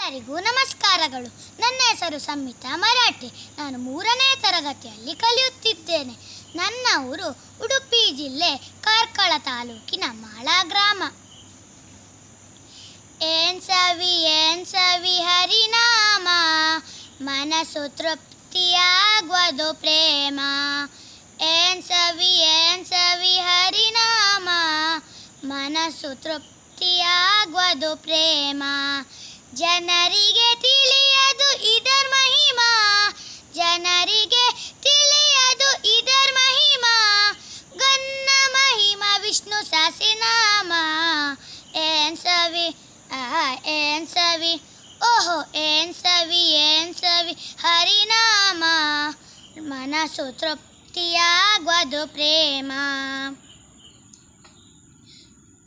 ಎಲ್ಲರಿಗೂ ನಮಸ್ಕಾರಗಳು. ನನ್ನ ಹೆಸರು ಸಂಹಿತಾ ಮರಾಠಿ. ನಾನು ಮೂರನೇ ತರಗತಿಯಲ್ಲಿ ಕಲಿಯುತ್ತಿದ್ದೇನೆ. ನನ್ನ ಊರು ಉಡುಪಿ ಜಿಲ್ಲೆ, ಕಾರ್ಕಳ ತಾಲೂಕಿನ ಮಾಳ ಗ್ರಾಮ. ಏನ್ ಸವಿ ಏನ್ ಸವಿ ಹರಿನಾಮ? ಮನಸ್ಸು ತೃಪ್ತಿಯಾಗುವುದು ಪ್ರೇಮ. ಏನ್ ಸವಿ ಏನ್ ಸವಿ ಹರಿನಾಮ? ಮನಸ್ಸು ತೃಪ್ತಿಯಾಗುವುದು ಪ್ರೇಮ. ಜನರಿಗೆ ತಿಳಿಯದು ಇದರ ಮಹಿಮಾ ಜನರಿಗೆ ತಿಳಿಯದು ಇದರ ಮಹಿಮಾ ಗನ್ನ ಮಹಿಮಾ ವಿಷ್ಣು ಸಸಿನಾಮ ಏನ್ ಸವಿ ಆಹಾ ಏನ್ ಸವಿ ಓಹೋ ಏನ್ ಸವಿ ಏನ್ ಸವಿ ಹರಿನಾಮ ಮನಸ್ಸು ತೃಪ್ತಿಯಾಗುವುದು ಪ್ರೇಮ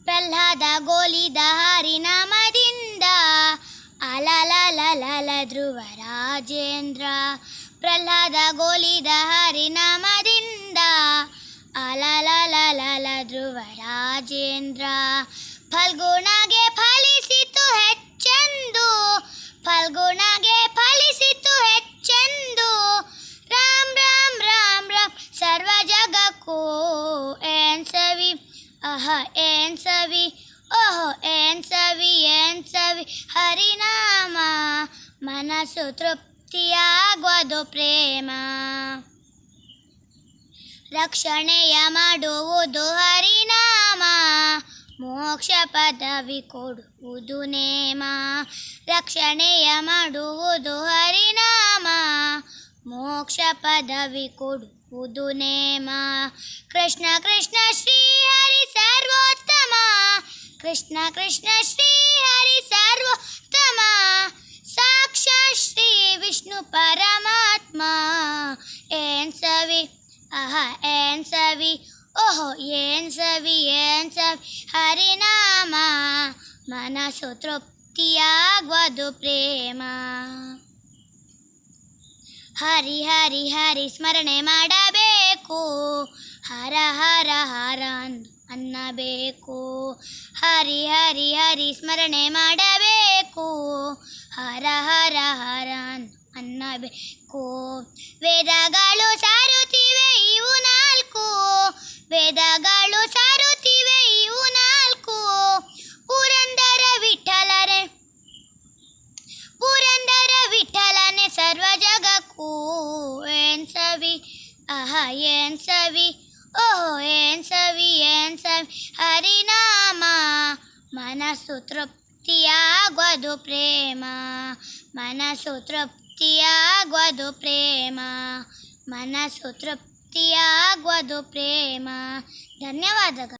ಪ್ರಹ್ಲಾದ ಗೋಲಿದ ಅಲಲಲಲಲ ಧ್ರುವ ರಾಜೇಂದ್ರ, ಪ್ರಹ್ಲಾದ ಗೋಲಿದ ಹರಿನಾಮದಿಂದ. ಅಲಲಲಲಲ ಧ್ರುವ ರಾಜೇಂದ್ರ, ಫಲ್ಗುಣಗೆ ಫಲಿಸಿತು ಹೆಚ್ಚೆಂದು. ಫಲ್ಗುಣಗೆ ಫಲಿಸಿತು ಹೆಚ್ಚೆಂದು. ರಾಮ್ ರಾಮ್ ರಾಮ್ ರಾಮ್, ಸರ್ವ ಜಗಕ್ಕೂ ಏನ್ ಸವಿ? ಅಹ, ಏನ್ ಸವಿ? ಓಹೋ, ಏನ್ ಸವಿ ಏನ್ ಸವಿ? ಹರಿನಾಮ. ಮನಸ್ಸು ತೃಪ್ತಿಯಾಗುವುದು ಪ್ರೇಮ. ರಕ್ಷಣೆಯ ಮಾಡುವುದು ಹರಿನಾಮ. ಮೋಕ್ಷ ಪದವಿ ಕೊಡುವುದು ನೇಮ. ರಕ್ಷಣೆಯ ಮಾಡುವುದು ಹರಿನಾಮ. ಮೋಕ್ಷ ಪದವಿ ಕೊಡುವುದು ನೇಮ. ಕೃಷ್ಣ ಕೃಷ್ಣ ಶ್ರೀ ಹರಿ ಸರ್ವೋತ್ತಮ. ಕೃಷ್ಣ ಕೃಷ್ಣ ಶ್ರೀ ಹರಿ ಸರ್ವೋತ್ತಮ. ಸಾಕ್ಷಾತ್ ಶ್ರೀ ವಿಷ್ಣು ಪರಮಾತ್ಮ ಏನ್ ಸವಿ ಆಹ ಏನ್ ಸವಿ ಓಹೋ ಏನ್ ಸವಿ ಏನ್ ಸವಿ ಹರಿನಾಮ ಮನಸ್ಸು ತೃಪ್ತಿಯಾಗುವುದು ಪ್ರೇಮ ಹರಿ ಹರಿ ಹರಿ ಸ್ಮರಣೆ ಮಾಡಬೇಕು ಹರ ಹರ ಹರ ಅಂದು ಅನ್ನಬೇಕು ಹರಿ ಹರಿ ಹರಿ ಸ್ಮರಣೆ ಮಾಡಬೇಕು ಹರ ಹರ ಹರ ಅಂದು ಅನ್ನಬೇಕು ವೇದಗಳು ಸಾರುತ್ತಿವೆ ಇವು ನಾಲ್ಕು ವೇದಗಳು ಸಾರುತ್ತಿವೆ ಇವು ನಾಲ್ಕು ಪುರಂದರ ವಿಠಲರೆ ಪುರಂದರ ವಿಠಲನೆ ಸರ್ವ ಜಗಕ್ಕೂ ಏನ್ ಸವಿ ಆಹ ಏನ್ ಸವಿ ಓಹೋ ಏನ್ ಸವಿ ಏನ್ ಸವಿ ಹರಿನಾಮ ಮನಸ್ಸು ತೃಪ್ತಿಯಾಗುವುದು ಪ್ರೇಮ ಮನಸ್ಸು ತೃಪ್ತಿಯಾಗುವುದು ಪ್ರೇಮ ಮನಸ್ಸು ತೃಪ್ತಿಯಾಗುವುದು ಪ್ರೇಮ ಧನ್ಯವಾದಗಳು